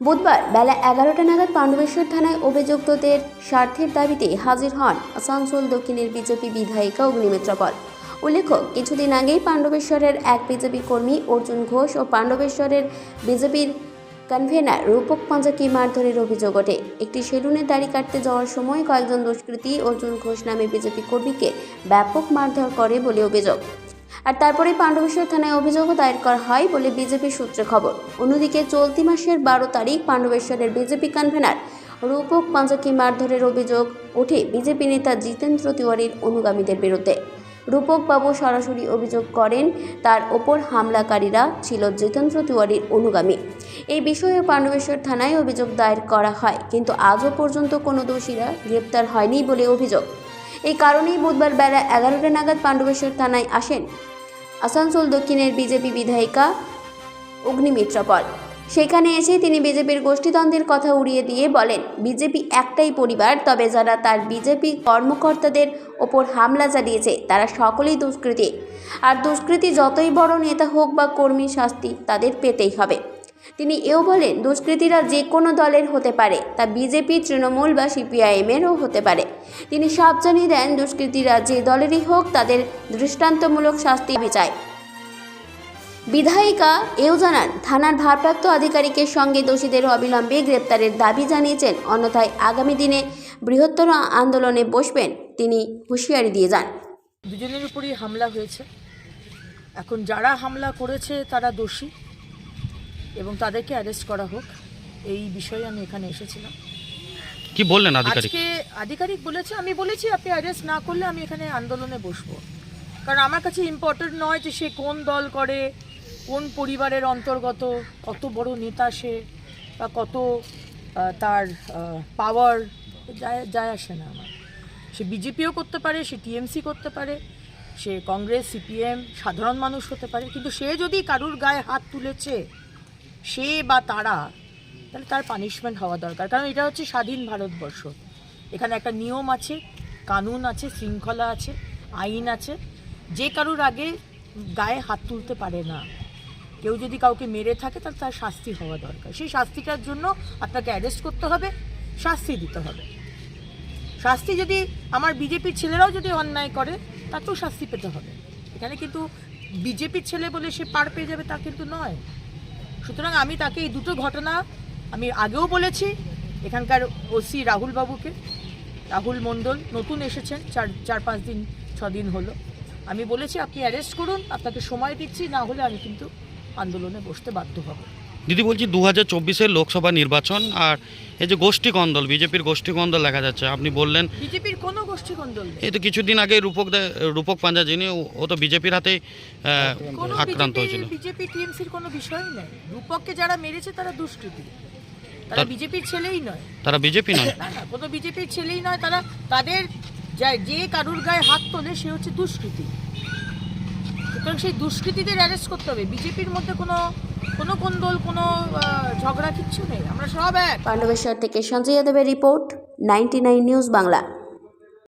বুধবার বেলা এগারোটা নাগাদ পাণ্ডবেশ্বর থানায় অভিযুক্তদের স্বার্থের দাবিতে হাজির হন আসানসোল দক্ষিণের বিজেপি বিধায়িকা অগ্নিমিত্র পল। উল্লেখ্য, কিছুদিন আগেই পাণ্ডবেশ্বরের এক বিজেপি কর্মী অর্জুন ঘোষ ও পাণ্ডবেশ্বরের বিজেপির কনভেনার রূপক পাঞ্জাকে মারধরের অভিযোগ ওঠে। একটি সেলুনে দাড়ি কাটতে যাওয়ার সময় কয়েকজন দুষ্কৃতী অর্জুন ঘোষ নামে বিজেপি কর্মীকে ব্যাপক মারধর করে বলে অভিযোগ। আর তারপরে পাণ্ডবেশ্বর থানায় অভিযোগও দায়ের করা হয় বলে বিজেপি সূত্রে খবর। অন্যদিকে চলতি মাসের বারো তারিখ পাণ্ডবেশ্বরের বিজেপি কনভেনার রূপক পাঞ্জাকে মারধরের অভিযোগ ওঠে বিজেপি নেতা জিতেন্দ্র তিওয়ারির অনুগামীদের বিরুদ্ধে। রূপক বাবু সরাসরি অভিযোগ করেন, তার ওপর হামলাকারীরা ছিল জিতেন্দ্র তিওয়ারির অনুগামী। এই বিষয়ে পাণ্ডবেশ্বর থানায় অভিযোগ দায়ের করা হয়, কিন্তু আজও পর্যন্ত কোনো দোষীরা গ্রেপ্তার হয়নি বলে অভিযোগ। এই কারণেই বুধবার বেলা এগারোটা নাগাদ পাণ্ডবেশ্বর থানায় আসেন। আসানসোল দক্ষিণের বিজেপি বিধায়িকা অগ্নিমিত্রা পল সেখানে এসে তিনি বিজেপির গোষ্ঠীদ্বন্দ্বের কথা উড়িয়ে দিয়ে বলেন, বিজেপি একটাই পরিবার, তবে যারা তার বিজেপি কর্মকর্তাদের ওপর হামলা চালিয়েছে, তারা সকলেই দুষ্কৃতী। আর দুষ্কৃতী যতই বড় নেতা হোক বা কর্মী শাস্তি তাদের পেতেই হবে। তিনি এও বলেন, দুষ্কৃতীরা যে কোনো দলের হতে পারে, তা বিজেপি, তৃণমূল বা সিপিআইএমেরও হতে পারে। তিনি সব জানিয়ে দেন, দুষ্কৃতীরা যে দলেরই হোক তাদের দৃষ্টান্তমূলক শাস্তি চায় বিধায়িকা এও জানান, থানার ভারপ্রাপ্ত আধিকারিকের সঙ্গে দোষীদের অবিলম্বে গ্রেপ্তারের দাবি জানিয়েছেন, অন্যথায় আগামী দিনে বৃহত্তর আন্দোলনে বসবেন তিনি হুঁশিয়ারি দিয়ে যান। দুজনের উপরই হামলা হয়েছে। এখন যারা হামলা করেছে তারা দোষী এবং তাদেরকে অ্যারেস্ট করা হোক, এই বিষয়ে আমি এখানে এসেছিলাম। কি বললেন আধিকারিক? আজকে আধিকারিক বলেছে, আমি বলেছি আপনি অ্যারেস্ট না করলে আমি এখানে আন্দোলনে বসবো। কারণ আমার কাছে ইম্পর্টেন্ট নয় যে সে কোন দল করে, কোন পরিবারের অন্তর্গত, কত বড় নেতা সে, বা কত তার পাওয়ার যায় যায় আসে না আমার। সে বিজেপিও করতে পারে, সে টিএমসি করতে পারে, সে কংগ্রেস, সিপিএম, সাধারণ মানুষ হতে পারে, কিন্তু সে যদি কারুর গায়ে হাত তুলেছে, সে বা তারা তাহলে তার পানিশমেন্ট হওয়া দরকার। কারণ এটা হচ্ছে স্বাধীন ভারতবর্ষ। এখানে একটা নিয়ম আছে, কানুন আছে, শৃঙ্খলা আছে, আইন আছে। যে কারুর আগে গায়ে হাত তুলতে পারে না, কেউ যদি কাউকে মেরে থাকে তাহলে তার শাস্তি হওয়া দরকার। সেই শাস্তিটার জন্য আপনাকে অ্যারেস্ট করতে হবে, শাস্তি দিতে হবে। শাস্তি যদি আমার বিজেপির ছেলেরাও যদি অন্যায় করে, তাকেও শাস্তি পেতে হবে। এখানে কিন্তু বিজেপির ছেলে বলে সে পার পেয়ে যাবে তা কিন্তু নয়। সুতরাং আমি তাকে এই দুটো ঘটনা আমি আগেও বলেছি এখানকার ওসি রাহুল বাবুকে রাহুল মণ্ডল নতুন এসেছেন চার চার পাঁচ দিন ছ দিন হলো। আমি বলেছি আপনি অ্যারেস্ট করুন আপনাকে সময় দিচ্ছি না হলে আমি কিন্তু আন্দোলনে বসতে বাধ্য হব। দিদি বলছি দু হাজার চব্বিশের লোকসভা নির্বাচন আর এই যে গোষ্ঠী কন্দল বিজেপির গোষ্ঠী কন্দল দেখা যাচ্ছে। আপনি বললেন বিজেপির কোনো গোষ্ঠী কন্দল এই তো কিছুদিন আগে রূপক রূপক পাঞ্জা যিনি ও- তো বিজেপির কোনো আক্রান্ত হয়েছিল। বিজেপি টিএমসির কোনো বিষয়ই নেই। রূপককে যারা মেরেছে তারা দুষ্কৃতী। তারা বিজেপির ছেলেই নয়। তারা বিজেপি নয়। না না কোনো বিজেপির ছেলেই নয় তারা তাদের যে কারুর গায়ে হাত তোলে সে হচ্ছে দুষ্কৃতী। সুতরাং সেই দুষ্কৃতীদের অ্যারেস্ট করতে হবে। বিজেপির মধ্যে কোনো কোনো কোন্দল কোনো আহ, ঝগড়া কিচ্ছু নেই। আমরা সব এক। পাণ্ডবেশ্বর থেকে সঞ্জয় যাদবের রিপোর্ট নাইনটি নিউজ বাংলা।